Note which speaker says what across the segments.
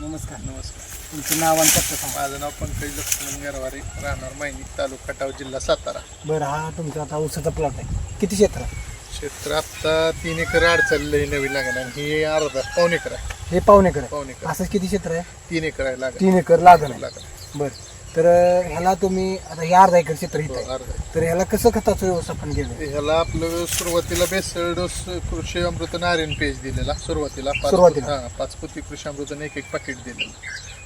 Speaker 1: नमस्कार
Speaker 2: नमस्कार.
Speaker 1: तुमचं नाव आणि पत्ता सांगा.
Speaker 2: माझं नाव पंकज लक्ष्मण गरवारे राहणार मायनी तालुका खटाव जिल्हा सातारा.
Speaker 1: बरं हा तुमचा आता ऊसाचा प्लॉट आहे. किती क्षेत्र आहे?
Speaker 2: क्षेत्र आत्ता तीन एकर अडचणलं ही नवी लागण आणि ही अर्धा पाऊन एकर आहे.
Speaker 1: हे पाऊण एकर आहे.
Speaker 2: पाऊन एकर
Speaker 1: असंच किती क्षेत्र आहे?
Speaker 2: तीन एकर आहे लागण
Speaker 1: तीन एकर लागण आहे
Speaker 2: लागण
Speaker 1: बरं. तर ह्याला तुम्ही आता हे अर्धा एकर क्षेत्र इथं आहे.
Speaker 2: हो.
Speaker 1: तर ह्याला कसं खताचं व्यवस्थापन केलं
Speaker 2: ह्याला आपलं सुरुवातीला बेसळ डोस कृषी अमृतन आर एन पी एच दिलेला सुरुवातीला. पाच
Speaker 1: सुरुवातीला.
Speaker 2: हा पाच पोती कृषी अमृतन एक एक पाकिट दिलेलं.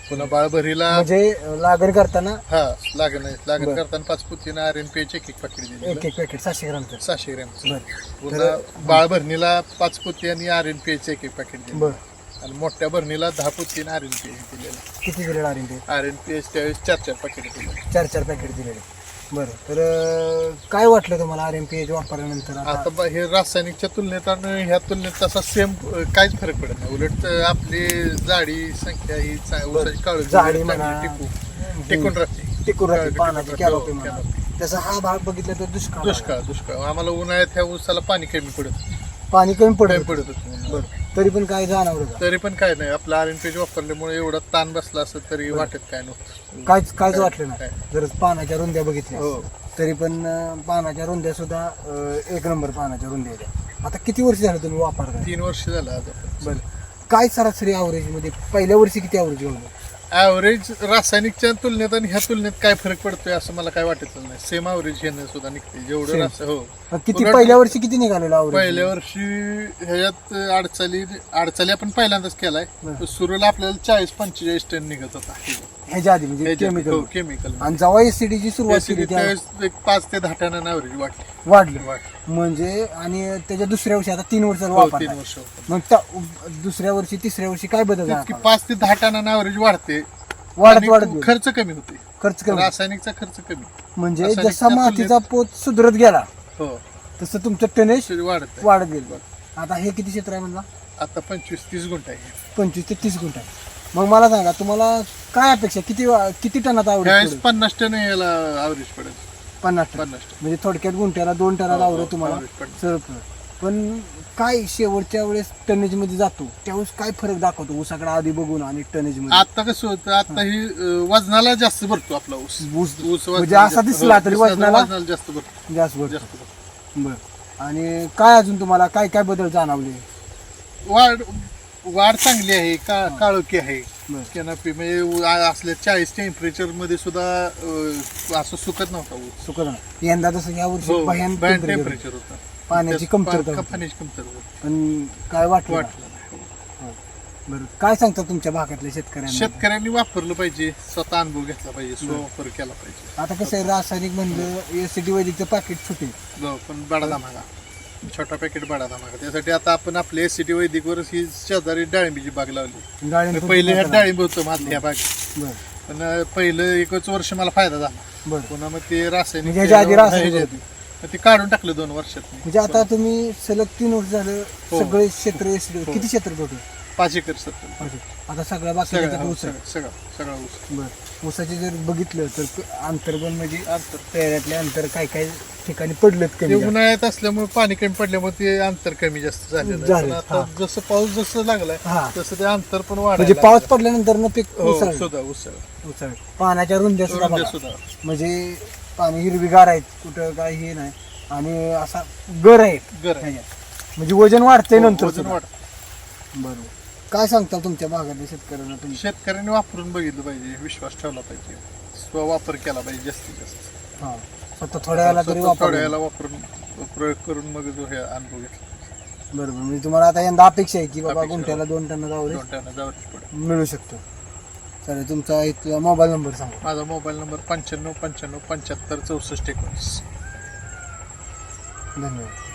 Speaker 2: पुन्हा बाळभरीला
Speaker 1: म्हणजे लागण करताना?
Speaker 2: हा लागण. लागण. करताना पाच पोतीनं आर एन पी एच एक एक पाकिट
Speaker 1: एक
Speaker 2: दिलेलं
Speaker 1: एक पॅकेट सातशे ग्रामचं
Speaker 2: सहाशे ग्रॅम.
Speaker 1: बरं.
Speaker 2: पुन्हा बाळ भरणीला पाच पोती आणि आर एन एक एक पाकिट दिलं
Speaker 1: बरं.
Speaker 2: आणि मोठ्या भरणीला दहा पोती आर एन पी एच दिलेलं
Speaker 1: किती दिलेलं आर ते
Speaker 2: आर एन पी एच त्यावेळेस चार चार पाकिट दिले
Speaker 1: चार चार पॅकेट दिलेले बरं तर अं, काय वाटलं तुम्हाला आर एम पी एच वापरल्यानंतर आता
Speaker 2: आता ब- हे रासायनिकच्या तुलनेत आणि ह्या तुलनेत तसा सेम काहीच फरक पडत नाही उलट अं, आपली जाडी संख्या ही चा- ऊसाची काळजी
Speaker 1: जाडी
Speaker 2: चांगली
Speaker 1: म्हणा.
Speaker 2: टिकू टिकून राहते
Speaker 1: टिकून राहते
Speaker 2: टिकून
Speaker 1: पानाची
Speaker 2: राहते.
Speaker 1: कॅरोपी
Speaker 2: हो,
Speaker 1: म्हणा
Speaker 2: canopy.
Speaker 1: तसा हा भाग बघितला तर दुष्काळ
Speaker 2: दुष्काळ दुष्काळ आम्हाला उन्हाळ्यात ह्या ऊसाला पाणी कमी पडत.
Speaker 1: पाणी कमी पडत
Speaker 2: पडत होतं.
Speaker 1: बरं. तरी पण काय जाणवलं का?
Speaker 2: तरी पण काय नाही. आपलं आर एन पी एच वापरल्यामुळे एवढा ताण बसला असं तरी वाटत काय नव्हतं.
Speaker 1: काहीच काहीच
Speaker 2: काय-
Speaker 1: वाटलं नाही.
Speaker 2: काय.
Speaker 1: जर पानाच्या रुंद्या बघितल्या.
Speaker 2: हो.
Speaker 1: तरी पण अं, पानाच्या रुंद्या सुद्धा अं, एक नंबर पानाच्या रुंद्या आहेत आता किती वर्ष झालं तुम्ही वापरताय?
Speaker 2: तीन वर्ष झालं आपण
Speaker 1: बरं. काय सरासरी ॲव्हरेजमध्ये पहिल्या वर्षी किती ॲव्हरेज घेऊन
Speaker 2: ॲव्हरेज रासायनिकच्या तुलनेत आणि ह्या तुलनेत काय फरक पडतोय असं मला काय वाटत नाही. सेम ॲव्हरेज घेणं सुद्धा निघते जेवढं
Speaker 1: Same.
Speaker 2: रास- हो.
Speaker 1: किती पहिल्या वर्षी किती निघालेलं
Speaker 2: पहिल्या वर्षी ह्याच्यात अडचणी अडचणी आपण पहिल्यांदाच केलाय.
Speaker 1: बरं.
Speaker 2: सुरूला आपल्याला चाळीस पंचेचाळीस टन निघत होता.
Speaker 1: ह्याच्या आधी म्हणजे केमिकल
Speaker 2: केमिकल
Speaker 1: आणि जेव्हा एसीडी ची सुरुवात केली त्या
Speaker 2: त्यावेळेस एक पाच ते दहा टन ॲव्हरेज वाटली
Speaker 1: वाढलं.
Speaker 2: वाटली
Speaker 1: म्हणजे आणि त्याच्या दुसऱ्या वर्षी आता तीन वर्षाचा
Speaker 2: हो,
Speaker 1: वापर
Speaker 2: तीन. वर्ष होतं.
Speaker 1: मग त्या- दुसऱ्या वर्षी तिसऱ्या वर्षी काय बदल
Speaker 2: तेच की? पाच ते दहा टनानं ॲव्हरेज वाढते.
Speaker 1: वाढत
Speaker 2: आणि
Speaker 1: वाढत गेलं.
Speaker 2: खर्च कमी होते.
Speaker 1: खर्च कमी.
Speaker 2: रासायनिकचा खर्च कमी.
Speaker 1: म्हणजे जसा मातीचा पोत सुधरत गेला
Speaker 2: हो.
Speaker 1: तसं तुमचं टनेज
Speaker 2: तरी वाढत आहे.
Speaker 1: वाढत गेलं. आता हे किती क्षेत्र आहे म्हणला?
Speaker 2: आता पंचवीस तीस गुंठ आहे.
Speaker 1: पंचवीस ते तीस गुंठ आहे. मग मला सांगा तुम्हाला काय अपेक्षा? किती किती टनात आवडेल
Speaker 2: त्यावेळेस पन्नास टन याला ॲव्हरेज पडेल.
Speaker 1: पन्नास टन.
Speaker 2: पन्नास टन.
Speaker 1: म्हणजे थोडक्यात गुंठ्याला दोन टनात
Speaker 2: हो,
Speaker 1: आवडेल
Speaker 2: हो,
Speaker 1: तुम्हाला
Speaker 2: average पडेल.
Speaker 1: सरळ. पण काय शेवटच्या वेळेस टनेजमध्ये जातो? त्यावेळेस काय फरक दाखवतो? ऊसाकडे आधी बघून आणि टनेजमध्ये?
Speaker 2: आता कसं होतं आता ही अं, वजनाला जास्त भरतो आपला ऊस.
Speaker 1: ऊस.
Speaker 2: ऊस
Speaker 1: म्हणजे
Speaker 2: वजनाला
Speaker 1: असा
Speaker 2: जास्त-
Speaker 1: दिसला
Speaker 2: हो,
Speaker 1: तरी
Speaker 2: दिसला
Speaker 1: वजनाला
Speaker 2: जास्त भरतो.
Speaker 1: जास्त भरतो
Speaker 2: जास्त भरतो.
Speaker 1: बर. आणि काय अजून तुम्हाला काय काय बदल जाणवले?
Speaker 2: वाढ वाढ चांगली आहे का काळोखी आहे. कॅनपी म्हणजे उ- आ- असल्या चाळीस टेम्परेचरमध्ये सुद्धा अं, असं सुकत नव्हता ऊस
Speaker 1: सुकत यंदा तसं या वर्षी
Speaker 2: हो,
Speaker 1: भयान
Speaker 2: भयान
Speaker 1: temperature होतं.
Speaker 2: टेम्परेचर होतं
Speaker 1: पाण्याची
Speaker 2: त्यात
Speaker 1: कमतरता
Speaker 2: पा-
Speaker 1: होती.
Speaker 2: पाण्याची कमतरता होती.
Speaker 1: पण काय वाटलं का?
Speaker 2: वाटलं नाही.
Speaker 1: हो. बरं काय सांगता तुमच्या भागातल्या शेतकऱ्यांना
Speaker 2: शेतकऱ्यांनी वापरलं पाहिजे स्वतः अनुभव घेतला पाहिजे स्ववापर केला पाहिजे
Speaker 1: आता कसं आहे रासायनिक म्हणलं एसीडी वैदिकचं पाकिट सुटे
Speaker 2: हो, पण बडा धमाका छोटा पॅकेट बडा धमाका. त्यासाठी आता आपण आपल्या एसीटी वैदिकवरच ही शेजारी डाळिंबीची बाग लावली.
Speaker 1: डाळिंब
Speaker 2: पहिले ह्या डाळिंब होतं माझ्या ह्या बाग
Speaker 1: बरं.
Speaker 2: पण पहिलं एकच वर्ष मला फायदा झाला.
Speaker 1: बरं.
Speaker 2: पुन्हा मग ते रासायनिक
Speaker 1: म्हणजे आधी रासायनिक.
Speaker 2: मग ते काढून टाकलं दोन वर्षात मी.
Speaker 1: म्हणजे आता तुम्ही सलग तीन वर्ष झालं
Speaker 2: हो.
Speaker 1: सगळे क्षेत्र एसीडी किती क्षेत्र टोटल
Speaker 2: पाच एकर सत्तर.
Speaker 1: आता सगळ्या बाकी
Speaker 2: सगळं
Speaker 1: ऊस
Speaker 2: हो, सगळं सगळं सगळा ऊस
Speaker 1: बरं. ऊसाचे जर बघितलं तर अंतर्गण म्हणजे
Speaker 2: अंतर
Speaker 1: पेऱ्यातले अंतर काय काय ठिकाणी पडलेत
Speaker 2: ते
Speaker 1: कमी.
Speaker 2: उन्हाळ्यात असल्यामुळे पाणी कमी पडल्यामुळे ते अंतर कमी जास्त झालेलं आहे.
Speaker 1: झालं,
Speaker 2: आता जसं पाऊस जसं लागलाय
Speaker 1: हा
Speaker 2: तसं ते अंतर पण
Speaker 1: म्हणजे
Speaker 2: वाढायला
Speaker 1: पाऊस पडल्यानंतर न पीक
Speaker 2: लागलं. हो,
Speaker 1: उसळलं.
Speaker 2: सुद्धा उसळ
Speaker 1: उसळलं. पाण्याच्या रुंद्या सुद्धा
Speaker 2: रुंद्या
Speaker 1: बघा.
Speaker 2: सुद्धा
Speaker 1: म्हणजे पाणी हिरवीगार आहेत कुठं काय हे नाही आणि असा गर आहे
Speaker 2: गर आहे.
Speaker 1: ह्याच्यात. म्हणजे वजन वाढतंय
Speaker 2: हो,
Speaker 1: नंतर
Speaker 2: वजन
Speaker 1: सुद्धा.
Speaker 2: वाढतं.
Speaker 1: बरोबर काय सांगता तुमच्या भागातल्या शेतकऱ्यांना तुम्ही?
Speaker 2: शेतकऱ्यांनी वापरून बघितलं पाहिजे विश्वास ठेवला पाहिजे. स्ववापर केला पाहिजे जास्तीत जास्त.
Speaker 1: हा. स्वतः थोड्या वेळाला तरी
Speaker 2: स्वतः
Speaker 1: वापर
Speaker 2: थोड्या वेळेला वापरून प्रयोग करून मग जो हे अनुभव घेतला.
Speaker 1: बरोबर म्हणजे तुम्हाला आता यंदा अपेक्षा आहे की बाबा
Speaker 2: अपेक्षा.
Speaker 1: गुंठ्याला दोन टन जाऊ
Speaker 2: दोन टन जावरच पडेल.
Speaker 1: मिळू शकतो. चालेल तुमचा इथला मोबाईल नंबर सांगा.
Speaker 2: माझा मोबाईल नंबर पंच्याण्णव पंच्याण्णव पंच्याहत्तर चौसष्ट एकोणीस.
Speaker 1: धन्यवाद.